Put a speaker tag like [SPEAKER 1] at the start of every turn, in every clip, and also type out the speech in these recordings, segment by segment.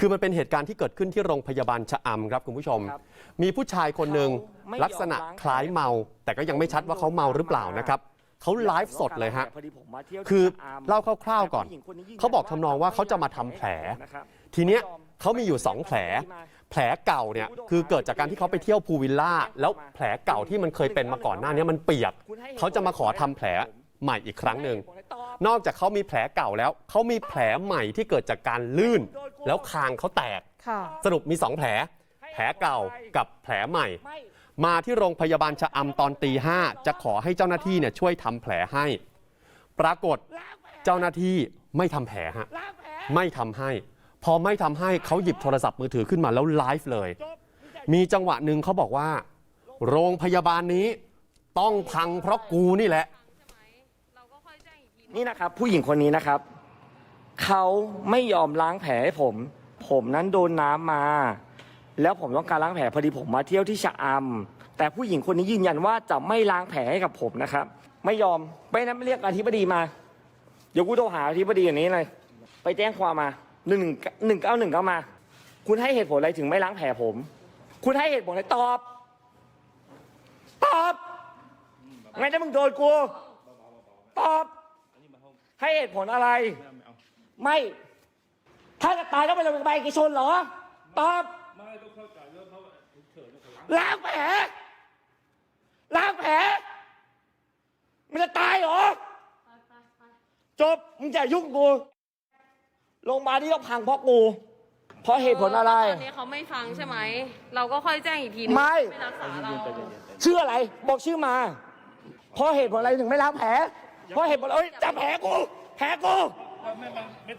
[SPEAKER 1] คือมันเป็นเหตุการณ์ที่เกิดขึ้นที่โรงพยาบาลชะอำครับคุณผู้ชม
[SPEAKER 2] ครับ
[SPEAKER 1] มีผู้ชายคนหนึ่ง
[SPEAKER 2] เขาไม่ยอม
[SPEAKER 1] ลักษณะ
[SPEAKER 2] ล้างแผล
[SPEAKER 1] คล้ายเมา แต่ก็ยังไม่ชัดว่าเขาเมาหรือเปล่านะครับเขาไลฟ์สดเลยฮะ
[SPEAKER 2] พอดีผมมาเที่ยวที่
[SPEAKER 1] คือ
[SPEAKER 2] ชะม
[SPEAKER 1] เล่าคร่าวๆก่อน
[SPEAKER 2] แต่ผู้หญิงคนนี้ยืนยัน
[SPEAKER 1] เขาบอกทำนองว่าเขาจะมาทำแผล
[SPEAKER 2] นะครับ
[SPEAKER 1] ทีเนี้ยเขามีอยู่ 2 แผล แผลเก่าเนี่ยคือเกิดจากการที่เขาไปเที่ยวพูลวิลล่า แล้วแผลเก่าที่มันเคยเป็นมาก่อนหน้านี้มันเปียก เขาจะมาขอทำแผลใหม่อีกครั้งหนึ่ง นอกจากเขามีแผลเก่าแล้ว เขามีแผลใหม่ที่เกิดจากการลื่น แล้วคางเขาแตก
[SPEAKER 3] ค่ะ
[SPEAKER 1] สรุปมี 2 แผล แผลเก่ากับแผลใหม่
[SPEAKER 2] ไม่
[SPEAKER 1] มาที่โรงพยาบาลชะอำตอนตีห้าจะขอให้เจ้าหน้าที่เนี่ยช่วยทำแผลให้ ปรากฏ
[SPEAKER 2] ล้างแผล
[SPEAKER 1] เจ้าหน้าที่ไม่ทำแผลฮะ
[SPEAKER 2] ล้างแผล
[SPEAKER 1] ไม่ทำให้ พอไม่ทำให้เขาหยิบโทรศัพท์มือถือขึ้นมาแล้วไลฟ์เลย
[SPEAKER 2] จบ
[SPEAKER 1] มีจังหวะหนึ่งเขาบอกว่า โรงพยาบาลนี้ต้องพังเพราะกูนี่แหละ
[SPEAKER 3] เราก็ค่อยแจ้งอีกที
[SPEAKER 2] นี่นะครับผู้หญิงคนนี้นะครับ เขาไม่ยอมล้างแผลให้ผม ผมนั้นโดนน้ำมา แล้วผมต้องการล้างแผลพอดีผมมาเที่ยวที่ชะอำแต่ผู้หญิงคนนี้ยืนยันว่าจะไม่ล้างแผลให้กับผมนะครับ ไม่ยอมไม่นั้นไม่เรียกอธิบดีมา เดี๋ยวกูโทรหาอธิบดีอย่างนี้เลยไปแจ้งความมาหนึ่งหนึ่งเก้าหนึ่งเก้ามา คุณให้เหตุผลอะไรถึงไม่ล้างแผลผม คุณให้เหตุผลอะไรตอบ ตอบไงถ้ามึงโดนกู ตอบ ให้เหตุผลอะไร ไม่ ถ้าจะตายก็ไปโรงพยาบาลเอกชนเหรอ ตอบล้างแผล ล้างแผล มันจะตายเหรอจบ มึงอย่ายุ่งกู โรงพยาบาลนี่ต้องพังเพราะกู เพราะเหตุผลอะไร
[SPEAKER 3] ตอนนี้เขาไม่ฟังใช่ไหม เราก็ค่อยแจ้งอีกทีนึง
[SPEAKER 2] ไม่
[SPEAKER 3] ไม่รักษาเรา
[SPEAKER 2] ชื่ออะไร บอกชื่อมา เพราะเหตุผลอะไรถึงไม่ล้างแผล เพราะเหตุผลเอ้ยจับแผลกู แผลกู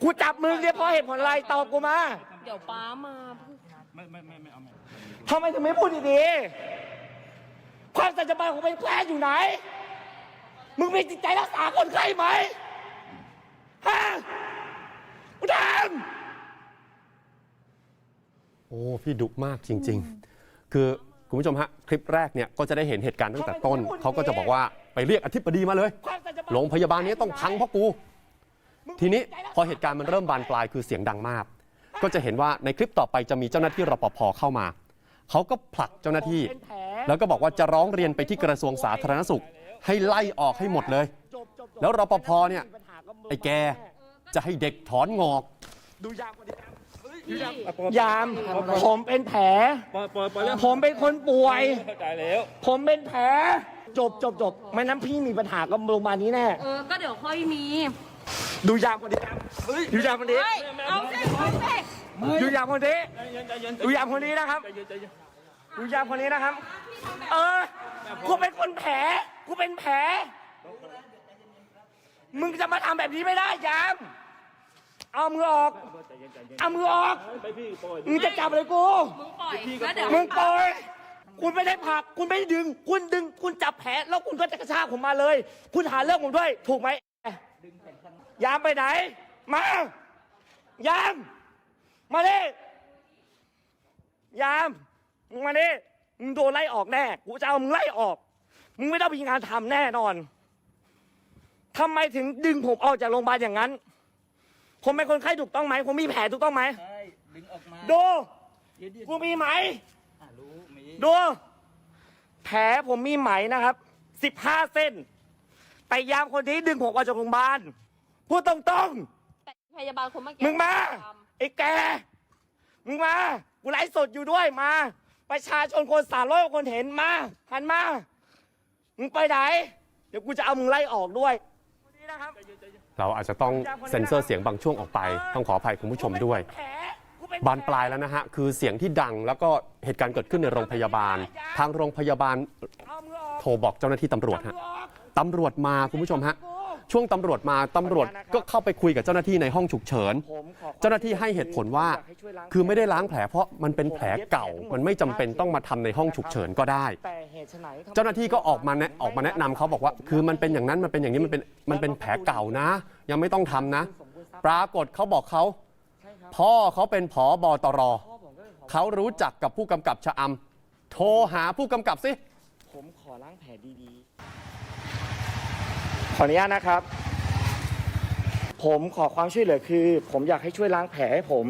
[SPEAKER 2] กูจับมึงเนี่ยเพราะเหตุผลอะไรตอบกูมา
[SPEAKER 3] เดี๋ยวป้ามา
[SPEAKER 2] ทำไมถึงไม่พูดดีๆความสัจจะบานของเป็นแพทย์อยู่ไหน มึงมีจิตใจรักษาคนไข้ไหมฮะกูถาม
[SPEAKER 1] โอ้พี่ดุมากจริง ๆ คือคุณผู้ชมฮะคลิปแรกเนี่ยก็จะได้เห็นเหตุการณ์ตั้งแต่ต้น เขาก็จะบอกว่าไปเรียกอธิบดีมาเลย
[SPEAKER 2] ความสัจจะบาน
[SPEAKER 1] โรงพยาบาลนี้ต้องพังเพราะกู ทีนี้พอเหตุการณ์มันเริ่มบานปลายคือเสียงดังมาก ก็จะเห็นว่าในคลิปต่อไปจะมีเจ้าหน้าที่รปภเข้ามา เขาก็ผลักเจ้าหน้าที่
[SPEAKER 2] เป็นแผล
[SPEAKER 1] แล้วก็บอกว่าจะร้องเรียนไปที่กระทรวงสาธารณสุข ให้ไล่ออกให้หมดเลย
[SPEAKER 2] จบจบจบ
[SPEAKER 1] แล้วรปภเนี่ยไอ้แกจะให้เด็กถอนงอก
[SPEAKER 2] ดูยามคนนี้ยาม ผมเป็นแผล
[SPEAKER 4] ปล่อยปล่อยปล่อยเรื่อง
[SPEAKER 2] ผมเป็นคนป่วย
[SPEAKER 4] เข้าใจแล้ว
[SPEAKER 2] ผมเป็นแผล จบจบจบไม่นั้นพี่มีปัญหากับโรงพยาบาลนี้แน่
[SPEAKER 3] เออ ก็เดี๋ยวค่อยมี
[SPEAKER 2] ดูยามคนนี้ดูยามคนนี้
[SPEAKER 3] เฮ้ยเอาสิเอาสิ
[SPEAKER 2] ดูยามคนนี้
[SPEAKER 4] ใจเย็นใจเย็น
[SPEAKER 2] ดูยามคนนี้นะครับ
[SPEAKER 4] ใจเย็นใจเย็น
[SPEAKER 2] ดูยามคนนี้นะครับ เออกูเป็นคนแผลกูเป็นแผลมึงจะมาทำแบบนี้ไม่ได้ยาม เอามือออก เอามือออก
[SPEAKER 4] ไปพี่ปล่อย
[SPEAKER 2] มึงจะจับอะไรกู
[SPEAKER 3] มึงปล่อยแล้วเดี๋ยว
[SPEAKER 2] มึงปล่อยคุณไม่ได้ผลัก คุณไม่ได้ดึง คุณดึง คุณจับแผลแล้วคุณก็จะกระชากผมมาเลย คุณหาเรื่องผมด้วย ถูกไหม ยามไปไหน มายาม มาดิยามมึงมาดิมึงโดนไล่ออกแน่กูจะเอามึงไล่ออก มึงไม่ต้องมีงานทำแน่นอนทำไมถึงดึงผมออกจากโรงพยาบาลอย่างนั้น ผมเป็นคนไข้ถูกต้องไหมผมมีแผลถูกต้องไหม
[SPEAKER 4] ใช่ดึงออกมา
[SPEAKER 2] ดู
[SPEAKER 4] เดี๋ยวเดี๋ยว
[SPEAKER 2] กูมีไหม
[SPEAKER 4] อะรู้มี
[SPEAKER 2] ดูแผลผมมีไหมนะครับสิบห้าเส้น แต่ยามคนนี้ดึงผมออกจากโรงพยาบาลพูดตรง
[SPEAKER 3] แต่พยาบาลคนเมื่อกี้
[SPEAKER 2] ๆ มึงมา ไอ้แก มึงมา กูไลฟ์สดอยู่ด้วยมา ประชาชนคนสามร้อยคนเห็นมา หันมา มึงไปไหน เดี๋ยวกูจะเอามึงไล่ออกด้วยคนนี้นะครับ
[SPEAKER 1] เราอาจจะต้องเซ็นเซอร์เสียงบางช่วงออกไป ต้องขออภัยคุณผู้ชมด้วย
[SPEAKER 2] กูเป็นแผลกูเป็นแผ
[SPEAKER 1] บานปลายแล้วนะฮะ คือเสียงที่ดังแล้วก็เหตุการณ์เกิดขึ้นในโรงพยาบาล ทางโรงพยาบาล
[SPEAKER 2] เอามือออก
[SPEAKER 1] โทรบอกเจ้าหน้าที่ตำรวจฮะ
[SPEAKER 2] เอามือออก
[SPEAKER 1] ตำรวจมาคุณผู้ชมฮะ
[SPEAKER 2] กู
[SPEAKER 1] ช่วงตำรวจมาตำรวจก็เข้าไปคุยกับเจ้าหน้าที่ในห้องฉุกเฉิน
[SPEAKER 2] ผมขอความ
[SPEAKER 1] เจ้าหน้าที่ให้เหตุผลว่า
[SPEAKER 2] อยกให้ช่วยล้าง
[SPEAKER 1] คือไม่ได้ล้างแผลเพราะมันเป็นแผลเก่า มันไม่จำเป็นต้องมาทำในห้องฉุกเฉินก็ได้
[SPEAKER 2] แต่เหตุไฉนทำไม
[SPEAKER 1] เจ้าหน้าที่ก็ออกมาแนะออกมาแนะนำเขาบอกว่า คือมันเป็นอย่างนั้นมันเป็นอย่างนี้มันเป็นมันเป็นแผลเก่านะ ยังไม่ต้องทำนะ ปรากฏเขาบอกเขา
[SPEAKER 2] ใช่ครับ
[SPEAKER 1] พ่อเขาเป็นผอบตร
[SPEAKER 2] พ่อผมก็เลยขอ
[SPEAKER 1] เขารู้จักกับผู้กำกับชะอำโทรหาผู้กำกับสิ
[SPEAKER 2] ผมขอล้างแผลดีๆข ออนุญาตนะครับ ผมขอความช่วยเหลือคือ ผมอยากให้ช่วยล้างแผลให้ผม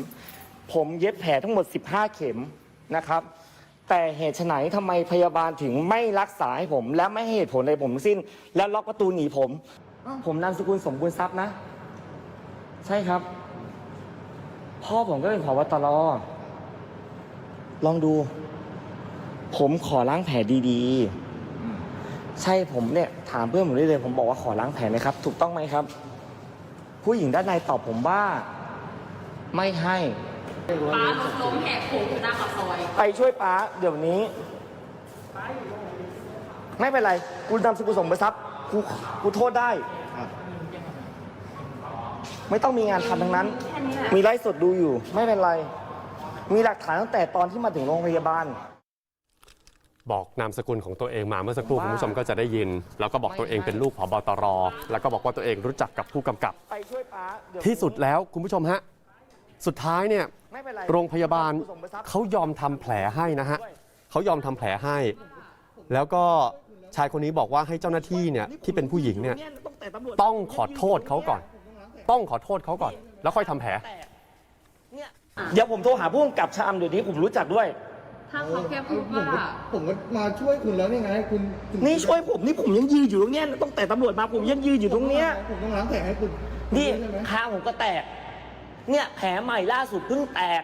[SPEAKER 2] ผมเย็บแผลทั้งหมด 15 เข็มนะครับ แต่เหตุไฉนทำไมพยาบาลถึงไม่รักษาให้ผม และไม่ให้เหตุผลอะไรผมทั้งสิ้น แล้วล็อกประตูหนีผม ผมนามสกุลสมบูรณ์ทรัพย์นะ ใช่ครับ พ่อผมก็เป็นผบตรลองดู ผมขอล้างแผลดีๆ ใช่ผมเนี่ยถามเพื่อนผมได้เลย ผมบอกว่าขอล้างแผลไหมครับ ถูกต้องไหมครับ ผู้หญิงด้านในตอบผมว่า ไม่ให้
[SPEAKER 3] ป้ารถล้มแหกโค้งอยู่หน้าปากซอย
[SPEAKER 2] ไปช่วยป้าเดี๋ยวนี้ ไม่เป็นไรกูนำสกุลสมบัติทรัพย์กูกูโทษได้ ไม่ต้องมีงานทำทั้งนั้นมีไลฟ์สดดูอยู่ ไม่เป็นไร มีหลักฐานตั้งแต่ตอนที่มาถึงโรงพยาบาล
[SPEAKER 1] บอกนามสกุลของตัวเองมาเมื่อสักครู่
[SPEAKER 2] ว่า
[SPEAKER 1] คุณผู้ชมก็จะได้ยิน แล้วก็บอกตัวเองเป็นลูกผบตร แล้วก็บอกว่าตัวเองรู้จักกับผู้กำกับ
[SPEAKER 2] ไปช่วยป้าเยวนี้
[SPEAKER 1] ที่สุดแล้วคุณผู้ชมฮะ สุดท้ายเนี่ย
[SPEAKER 2] ไม่เป็นไร
[SPEAKER 1] โรงพยาบาล
[SPEAKER 2] สกุลสมบัติทรัพย์
[SPEAKER 1] เขายอมทำแผลให้นะฮะเขายอมทำแผลให้ แล้วก็ชายคนนี้บอกว่าให้เจ้าหน้าที่เนี่ยที่เป็นผู้หญิงเนี่ย
[SPEAKER 2] ตั้งแต่ตำรวจ
[SPEAKER 1] ต้องขอโทษเขาก่อน ต้องขอโทษเขาก่อน แล้วค่อยทำแผล
[SPEAKER 2] เนี่ย เดี๋ยวผมโทรหาผู้กำกับชามเดี๋ยวนี้ผมรู้จักด้วย
[SPEAKER 3] ถ้าเขาแค่พูด
[SPEAKER 5] ผม
[SPEAKER 3] ว่า
[SPEAKER 5] ก็ผมก็มาช่วยคุณแล้วนี่ไง คุณถึง
[SPEAKER 2] นี่ช่วยผมนี่ผมยังยืนอยู่ตรงเนี้ยตั้งแต่ตำรวจมาผมยังยืนอยู่ตรงเนี้ย
[SPEAKER 5] ผมต้องล้างแผลให้คุณ
[SPEAKER 2] นี่
[SPEAKER 5] ใช่ไหม
[SPEAKER 2] คางผมก็แตก เนี่ยแผลใหม่ล่าสุดเพิ่งแตก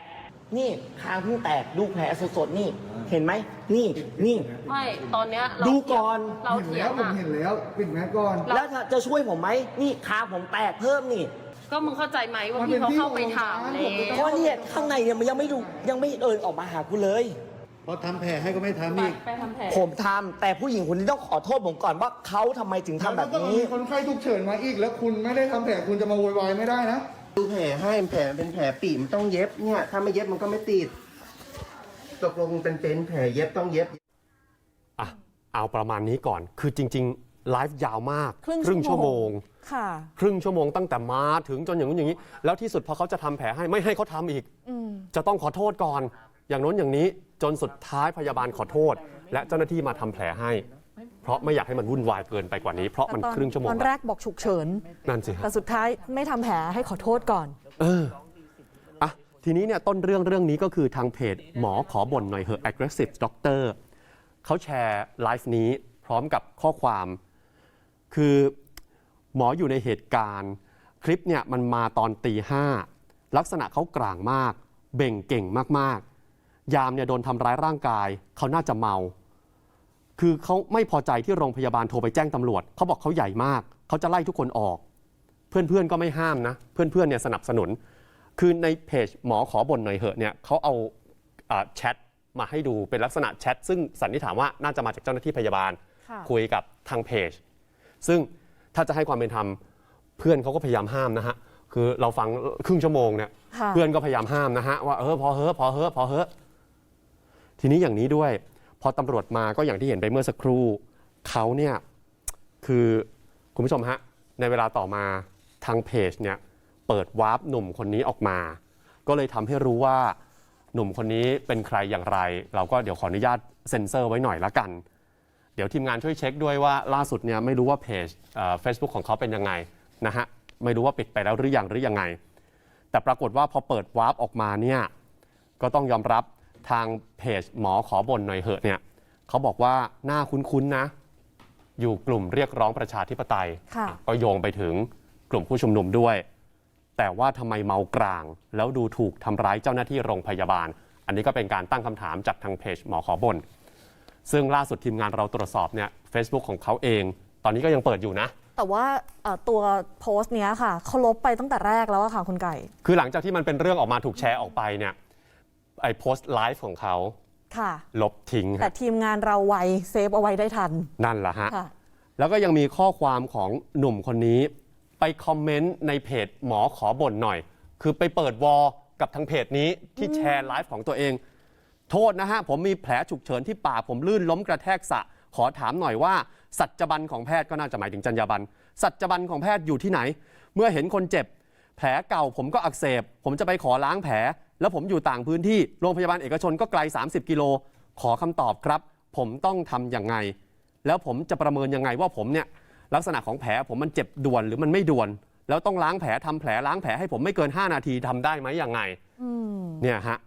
[SPEAKER 2] นี่คางเพิ่งแตกดูแผลสดๆนี่ เห็นไหมนี่นี่
[SPEAKER 3] ไม่ตอนเนี้ยเรา
[SPEAKER 2] ดูก่อน
[SPEAKER 3] เรา
[SPEAKER 5] เห็น
[SPEAKER 3] เถีย
[SPEAKER 5] แล้
[SPEAKER 3] ง
[SPEAKER 5] วผม
[SPEAKER 3] อะ
[SPEAKER 5] เห็นแล้วปิดแมสก่อน
[SPEAKER 2] แล้วจะจะช่วยผมไหมนี่คางผมแตกเพิ่มนี่
[SPEAKER 3] ก็มึงเข้าใจไหมว่า
[SPEAKER 5] มันเป็
[SPEAKER 3] พี่
[SPEAKER 5] น
[SPEAKER 3] เขา
[SPEAKER 5] ที่
[SPEAKER 3] เข้าไปถาม
[SPEAKER 5] ของ
[SPEAKER 3] แล้
[SPEAKER 5] ร้านผม
[SPEAKER 2] เพ
[SPEAKER 3] ว
[SPEAKER 2] ราะเนี่ยข้างในเนี่ยมันยังไม่ดูยังไม่เดินออกมาหากูเลย
[SPEAKER 5] พอทำแผลให้ก็ไม่ทำอีก
[SPEAKER 3] ไปทำแผล
[SPEAKER 2] ผมทำแต่ผู้หญิงคนนี้ต้องขอโทษผมก่อนว่าเขาทำไมถึงทำแบบ
[SPEAKER 5] ล้วก็ต้อง
[SPEAKER 2] นี้
[SPEAKER 5] มีคนไข้ฉุกเฉินมาอีก แล้วคุณไม่ได้ทำแผลคุณจะมาโวยวายไม่ได้นะ
[SPEAKER 6] ดูแผลให้แผลเป็นแผลปีมันต้องเย็บเนี่ยถ้าไม่เย็บมันก็ไม่ติดตกลงเป็นเป็นแผลเย็บต้องเย็บ
[SPEAKER 1] อะเอาประมาณนี้ก่อน คือจริงๆไลฟ์ยาวมาก
[SPEAKER 7] ครึ่งชั่
[SPEAKER 1] ชั่
[SPEAKER 7] ว
[SPEAKER 1] ว
[SPEAKER 7] โม
[SPEAKER 1] โม
[SPEAKER 7] ง
[SPEAKER 1] ง
[SPEAKER 7] ค่ะ
[SPEAKER 1] ครึ่งชั่วโมงตั้งแต่มาถึงจนอย่างนู้นอย่างนี้ แล้วที่สุดพอเขาจะทำแผลให้ไม่ให้เขาทำอีก
[SPEAKER 7] อืม
[SPEAKER 1] จะต้องขอโทษก่อน อย่างโน้นอย่างนี้ จนสุดท้ายพยาบาลขอโทษ และเจ้าหน้าที่มาทำแผลให้ เพราะไม่อยากให้มันวุ่นวายเกินไปกว่านี้ เพราะมัน
[SPEAKER 7] แต่ตอ
[SPEAKER 1] ครึ่งชั่วโมง
[SPEAKER 7] ตอน
[SPEAKER 1] แล้ว
[SPEAKER 7] แรกบอกฉุกเฉิน
[SPEAKER 1] นั่นสิฮะ
[SPEAKER 7] แต่สุดท้ายไม่ทำแผลให้ขอโทษก่อน
[SPEAKER 1] เอออะทีนี้เนี่ยต้นเรื่องเรื่องนี้ก็คือทางเพจหมอขอบ่นหน่อยเหอะ aggressive doctor เขาแชร์ไลฟ์นี้พร้อมกับข้อความ คือหมออยู่ในเหตุการณ์ คลิปเนี่ยมันมาตอนตีห้าลักษณะเขากลางมาก เบ่งเก่งมากๆ ยามเนี่ยโดนทำร้ายร่างกาย เขาน่าจะเมา คือเขาไม่พอใจที่โรงพยาบาลโทรไปแจ้งตำรวจ เขาบอกเขาใหญ่มาก เขาจะไล่ทุกคนออก เพื่อนๆก็ไม่ห้ามนะ เพื่อนๆเนี่ยสนับสนุน คือในเพจหมอขอบ่นหน่อยเหอะเนี่ยเขาเอาอ่าแชทมาให้ดูเป็นลักษณะแชทซึ่งสันนิษฐานว่าน่าจะมาจากเจ้าหน้าที่พยาบาล
[SPEAKER 7] ค่ะ
[SPEAKER 1] คุยกับทางเพจ ซึ่งถ้าจะให้ความเป็นธรรมเพื่อนเขาก็พยายามห้ามนะฮะ คือเราฟังครึ่งชั่วโมงเนี่ย
[SPEAKER 7] ค่ะ
[SPEAKER 1] เพื่อนก็พยายามห้ามนะฮะว่าเออพอเฮอะพอเฮอะพอเฮอะ ทีนี้อย่างนี้ด้วย พอตำรวจมาก็อย่างที่เห็นไปเมื่อสักครู่เขาเนี่ยคือคุณผู้ชมฮะในเวลาต่อมาทางเพจเนี่ยเปิดวาร์ปหนุ่มคนนี้ออกมา ก็เลยทำให้รู้ว่าหนุ่มคนนี้เป็นใครอย่างไร เราก็เดี๋ยวขออนุญาตเซ็นเซอร์ไว้หน่อยละกัน เดี๋ยวทีมงานช่วยเช็คด้วยว่าล่าสุดเนี่ยไม่รู้ว่าเพจเฟซบุ๊กของเขาเป็นยังไงนะฮะไม่รู้ว่าปิดไปแล้วหรือยังหรือยังไง แต่ปรากฏว่าพอเปิดวาร์ปออกมาเนี่ยก็ต้องยอมรับ ทางเพจหมอขอบ่นหน่อยเหอะเนี่ยเขาบอกว่าหน้าคุ้นๆนะ อยู่กลุ่มเรียกร้องประชาธิปไตย
[SPEAKER 7] ค่ะ
[SPEAKER 1] ก็โยงไปถึงกลุ่มผู้ชุมนุมด้วย แต่ว่าทำไมเมากลาง แล้วดูถูกทำร้ายเจ้าหน้าที่โรงพยาบาล อันนี้ก็เป็นการตั้งคำถามจากทางเพจหมอขอบ่นซึ่งล่าสุดทีมงานเราตรวจสอบเนี่ย Facebook ของเขาเอง ตอนนี้ก็ยังเปิดอยู่นะ
[SPEAKER 7] แต่ว่าเอ่อตัวโพสต์เนี้ยค่ะเขาลบไปตั้งแต่แรกแล้วอะค่ะคุณไก่
[SPEAKER 1] คือหลังจากที่มันเป็นเรื่องออกมาถูกแชร์ออกไปเนี่ย ไอ้โพสต์ไลฟ์ของเขา
[SPEAKER 7] ค่ะ
[SPEAKER 1] ลบทิ้ง
[SPEAKER 7] แต่
[SPEAKER 1] ฮะ
[SPEAKER 7] ทีมงานเราไวเซฟเอาไว้ได้ทัน
[SPEAKER 1] นั่นแหละฮะ
[SPEAKER 7] ค่ะ
[SPEAKER 1] แล้วก็ยังมีข้อความของหนุ่มคนนี้ ไปคอมเมนต์ในเพจหมอขอบ่นหน่อย คือไปเปิดวอลกับทางเพจนี้ที่แชร์ไลฟ์ของตัวเอง โทษนะฮะ ผมมีแผลฉุกเฉินที่ปากผมลื่นล้มกระแทกสระขอถามหน่อยว่า สัจบันของแพทย์ก็น่าจะหมายถึงจรรยาบรรณสัจบันของแพทย์อยู่ที่ไหน เมื่อเห็นคนเจ็บ แผลเก่าผมก็อักเสบ ผมจะไปขอล้างแผล แล้วผมอยู่ต่างพื้นที่โรงพยาบาลเอกชนก็ไกล 30 กิโล ขอคำตอบครับ ผมต้องทำอย่างไง แล้วผมจะประเมินยังไงว่าผมเนี่ยลักษณะของแผลผมมันเจ็บด่วนหรือมันไม่ด่วน แล้วต้องล้างแผลทำแผลล้างแผลให้ผมไม่เกิน 5 นาทีทำได้ไหมยังไงเนี่ยฮะ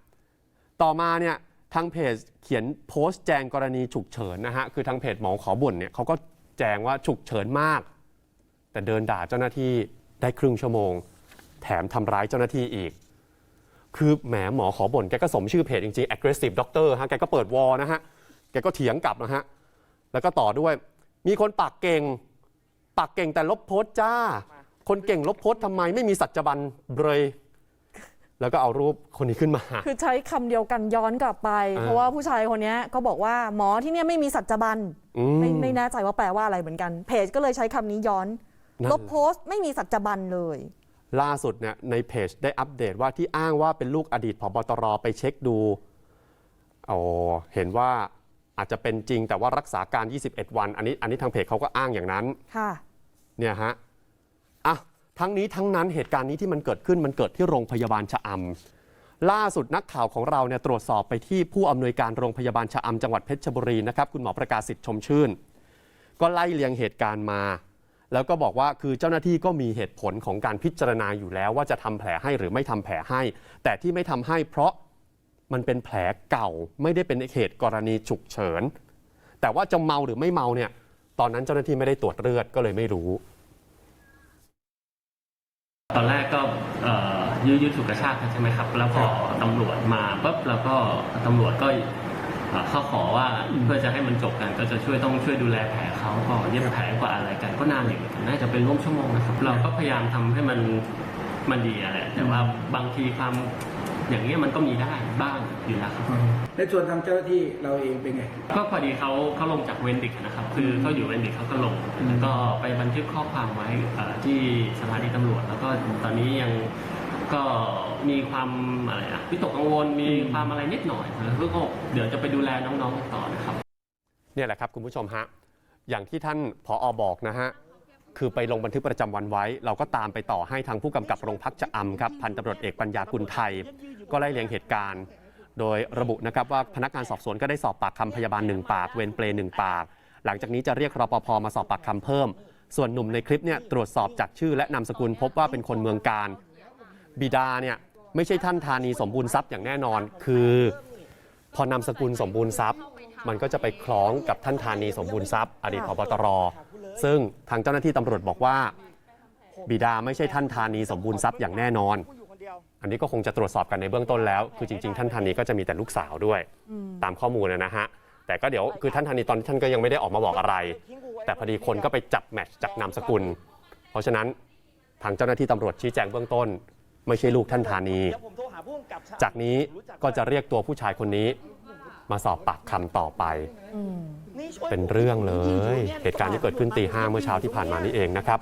[SPEAKER 1] ต่อมาเนี่ยทางเพจเขียนโพสต์แจงกรณีฉุกเฉินนะฮะคือทางเพจหมอขอบ่นเนี่ยเขาก็แจงว่าฉุกเฉินมาก แต่เดินด่าเจ้าหน้าที่ได้ครึ่งชั่วโมง แถมทำร้ายเจ้าหน้าที่อีก คือแหมหมอขอบ่นแกก็สมชื่อเพจจริงๆ aggressive doctor ฮะแกก็เปิดวอลนะฮะ แกก็เถียงกลับนะฮะ แล้วก็ต่อด้วย มีคนปากเก่ง ปากเก่งแต่ลบโพสต์จ้า คนเก่งลบโพสต์ทำไมไม่มีสัจบันเบยแล้วก็เอารูปคนนี้ขึ้นมา
[SPEAKER 7] คือใช้คำเดียวกันย้อนกลับไป
[SPEAKER 1] อ่า
[SPEAKER 7] เพราะว่าผู้ชายคนเนี้ยก็บอกว่าหมอที่เนี่ยไม่มีสัจบัน
[SPEAKER 1] อืม
[SPEAKER 7] ไม่ไม่แน่ใจว่าแปลว่าอะไรเหมือนกัน เพจก็เลยใช้คำนี้ย้อน
[SPEAKER 1] นั่น
[SPEAKER 7] ลบโพสต์ไม่มีสัจบันเลย
[SPEAKER 1] ล่าสุดเนี่ยในเพจได้อัปเดตว่าที่อ้างว่าเป็นลูกอดีตผบตรไปเช็คดูอ๋อเห็นว่าอาจจะเป็นจริงแต่ว่ารักษาการ 21 วัน อันนี้อันนี้ทางเพจเขาก็อ้างอย่างนั้น
[SPEAKER 7] ค่ะ
[SPEAKER 1] เนี่ยฮะอะทั้งนี้ทั้งนั้นเหตุการณ์นี้ที่มันเกิดขึ้นมันเกิดที่โรงพยาบาลชะอำล่าสุดนักข่าวของเราเนี่ยตรวจสอบไปที่ผู้อำนวยการโรงพยาบาลชะอำจังหวัดเพชรบุรีนะครับคุณหมอประกาศสิทธิ์ชมชื่น ก็ไล่เลียงเหตุการณ์มา แล้วก็บอกว่าคือเจ้าหน้าที่ก็มีเหตุผลของการพิจารณาอยู่แล้ว ว่าจะทำแผลให้หรือไม่ทำแผลให้ แต่ที่ไม่ทำให้เพราะมันเป็นแผลเก่าไม่ได้เป็นเหตุกรณีฉุกเฉิน แต่ว่าจะเมาหรือไม่เมาเนี่ยตอนนั้นเจ้าหน้าที่ไม่ได้ตรวจเลือดก็เลยไม่รู้
[SPEAKER 8] ตอนแรกก็เอ่อยื้อยุดฉุกกระชากใช่ไหมครับ แล้วพอตำรวจมาปุ๊บแล้วก็ตำรวจก็ เอ่อเข้าขอว่าเพื่อจะให้มันจบกันก็จะช่วยต้องช่วยดูแลแผลเขาก็เย็บแผลกว่าอะไรกันก็นานอยู่เหมือนกันน่าจะเป็นร่วมชั่วโมงนะครับ เราก็พยายามทำให้มันมันดีอะแหละแต่ว่าบางทีความอย่างเงี้ยมันก็มีได้บ้างอยู่แล้วครับ
[SPEAKER 4] ในส่วนทางเจ้าหน้าที่เราเองเป็นไง
[SPEAKER 8] ก็พอดีเขาเขาลงจากเวนดิกนะครับ คือเขาอยู่เวนดิกเขาก็ลงแล้วก็ไปบันทึกข้อความไว้เอ่อที่สถานีตำรวจ แล้วก็ตอนนี้ยัง ก็มีความอะไรอะวิตกกังวลมีความอะไรนิดหน่อยแล้วก็เดี๋ยวจะไปดูแลน้องๆกันต่อนะครับ
[SPEAKER 1] เนี่ยแหละครับคุณผู้ชมฮะอย่างที่ท่านผออบอกนะฮะคือไปลงบันทึกประจำวันไว้ เราก็ตามไปต่อให้ทางผู้กำกับโรงพักชะอำครับพันตำรวจเอกปัญญากุลไทย ก็ไล่เลียงเหตุการณ์ โดยระบุนะครับว่าพนักงานสอบสวนก็ได้สอบปากคำพยาบาลหนึ่งปากเวรเปรย์หนึ่งปาก หลังจากนี้จะเรียกรปภมาสอบปากคำเพิ่ม ส่วนหนุ่มในคลิปเนี่ยตรวจสอบจากชื่อและนามสกุลพบว่าเป็นคนเมืองการ บิดาเนี่ยไม่ใช่ท่านธานีสมบูรณ์ทรัพย์อย่างแน่นอน คือพอนามสกุลสมบูรณ์ทรัพย์ มันก็จะไปคล้องกับท่านธานีสมบูรณ์ทรัพย์อดีตพบตร ซึ่งทางเจ้าหน้าที่ตำรวจบอกว่า บิดาไม่ใช่ท่านธานีสมบูรณ์ทรัพย์อย่างแน่นอน อันนี้ก็คงจะตรวจสอบกันในเบื้องต้นแล้ว คือจริง ๆ ท่านธานีก็จะมีแต่ลูกสาวด้วย ตามข้อมูลนะฮะแต่ก็เดี๋ยวคือท่านธานีตอนนี้ท่านก็ยังไม่ได้ออกมาบอกอะไร แต่พอดีคนก็ไปจับแมทช์จากนามสกุล เพราะฉะนั้นทางเจ้าหน้าที่ตำรวจชี้แจงเบื้องต้น ไม่ใช่ลูกท่านธานี จากนี้ก็จะเรียกตัวผู้ชายคนนี้ มาสอบปากคำต่อไป เป็นเรื่องเลย เหตุการณ์ที่เกิดขึ้นตีห้าเมื่อเช้าที่ผ่านมานี่เองนะครับ